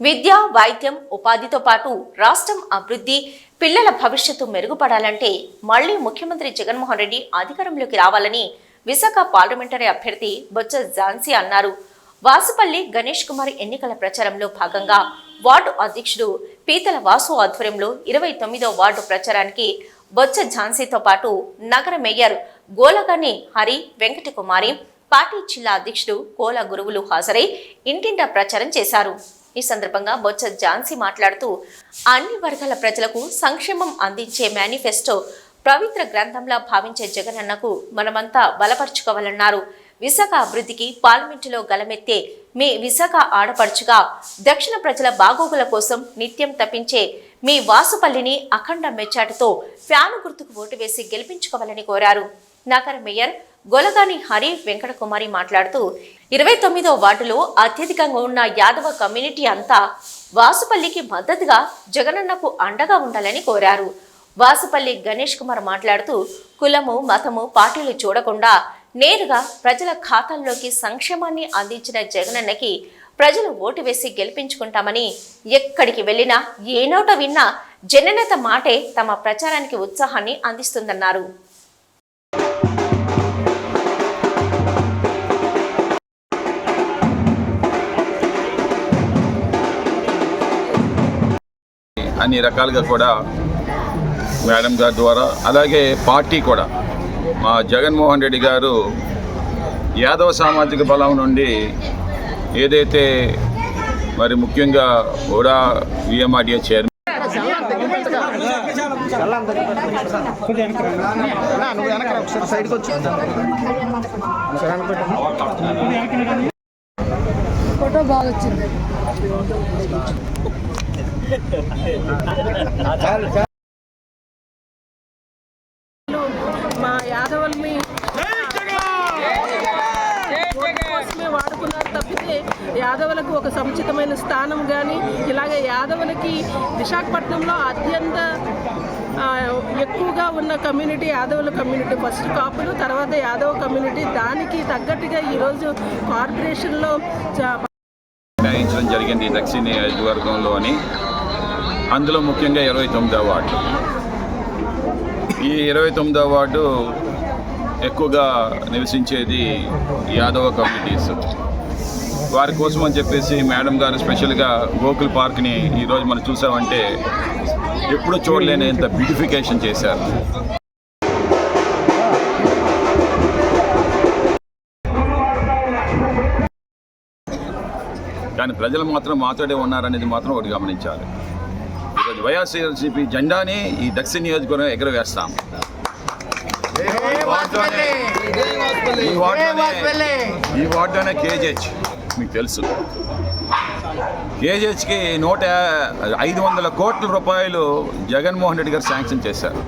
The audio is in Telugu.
విద్య వైద్యం ఉపాధితో పాటు రాష్ట్రం అభివృద్ధి పిల్లల భవిష్యత్తు మెరుగుపడాలంటే మళ్ళీ ముఖ్యమంత్రి జగన్మోహన్ రెడ్డి అధికారంలోకి రావాలని విశాఖ పార్లమెంటరీ అభ్యర్థి బొత్స ఝాన్సీ అన్నారు. వాసుపల్లి గణేష్ కుమార్ ఎన్నికల ప్రచారంలో భాగంగా వార్డు అధ్యక్షుడు పీతల వాసు ఆధ్వర్యంలో ఇరవై తొమ్మిదో వార్డు ప్రచారానికి బొత్స ఝాన్సీతో పాటు నగర మేయర్ గోలగని హరి వెంకటకుమారి పార్టీ జిల్లా అధ్యక్షుడు కోల గురువులు హాజరై ఇంటింటా ప్రచారం చేశారు. ఈ సందర్భంగా బొత్స ఝాన్సీ మాట్లాడుతూ అన్ని వర్గాల ప్రజలకు సంక్షేమం అందించే మేనిఫెస్టో పవిత్ర గ్రంథంలా భావించే జగనన్నకు మనమంతా బలపరుచుకోవాలన్నారు. విశాఖ అభివృద్ధికి పార్లమెంటులో గలమెత్తే మీ విశాఖ ఆడపడుచుగా దక్షిణ ప్రజల బాగోగుల కోసం నిత్యం తప్పించే మీ వాసుపల్లిని అఖండ మెచ్చాటుతో ఫ్యాను గుర్తుకు ఓటు వేసి గెలిపించుకోవాలని కోరారు. నగర మేయర్ గొలగాని హరి వెంకటకుమారి మాట్లాడుతూ ఇరవై తొమ్మిదో వార్డులో అత్యధికంగా ఉన్న యాదవ కమ్యూనిటీ అంతా వాసుపల్లికి మద్దతుగా జగనన్నకు అండగా ఉండాలని కోరారు. వాసుపల్లి గణేష్ కుమార్ మాట్లాడుతూ కులము మతము పార్టీలు చూడకుండా నేరుగా ప్రజల ఖాతాల్లోకి సంక్షేమాన్ని అందించిన జగనన్నకి ప్రజలు ఓటు వేసి గెలిపించుకుంటామని ఎక్కడికి వెళ్ళినా ఏ నోట విన్నా జననేత మాటే తమ ప్రచారానికి ఉత్సాహాన్ని అందిస్తుందన్నారు. అన్ని రకాలుగా కూడా మేడం గారి ద్వారా అలాగే పార్టీ కూడా. మా జగన్మోహన్ రెడ్డి గారు యాదవ సామాజిక బలం నుండి ఏదైతే మరి ముఖ్యంగా కూడా విఎంఆర్డిఏ చైర్మన్ ఫోటో బాగా వచ్చింది. మా యాదవుల్ని కోసమే వాడుకున్నారు తప్పితే యాదవులకు ఒక సముచితమైన స్థానం కానీ ఇలాగే యాదవులకి విశాఖపట్నంలో అత్యంత ఎక్కువగా ఉన్న కమ్యూనిటీ యాదవుల కమ్యూనిటీ. ఫస్ట్ కాపులు తర్వాత యాదవ కమ్యూనిటీ. దానికి తగ్గట్టుగా ఈరోజు కార్పొరేషన్లో నిర్ణయించడం జరిగింది దక్షిణ నియోజకవర్గంలోని అందులో ముఖ్యంగా ఇరవై తొమ్మిదవ వార్డు. ఈ ఇరవై తొమ్మిదవ వార్డు ఎక్కువగా నివసించేది యాదవ కమ్యూనిటీస్. వారి కోసం అని చెప్పేసి మేడం గారు స్పెషల్గా గోకుల్ పార్క్ని ఈరోజు మనం చూసామంటే ఎప్పుడూ చూడలేనంత బ్యూటిఫికేషన్ చేశారు. కానీ ప్రజలు మాత్రం మాతోడే ఉన్నారనేది మాత్రం ఒకటి గమనించాలి. వైఎస్ఆర్సీపీ జెండాని ఈ దక్షిణ నియోజకవర్గం ఎగురవేస్తాం. ఈ వార్డులోనే ఈ వార్డులోనే ఈ వార్డులోనే కేజీహెచ్. మీకు తెలుసు. కేజీహెచ్కి నూట ఐదు వందల కోట్ల రూపాయలు జగన్మోహన్ రెడ్డి గారు శాంక్షన్ చేశారు.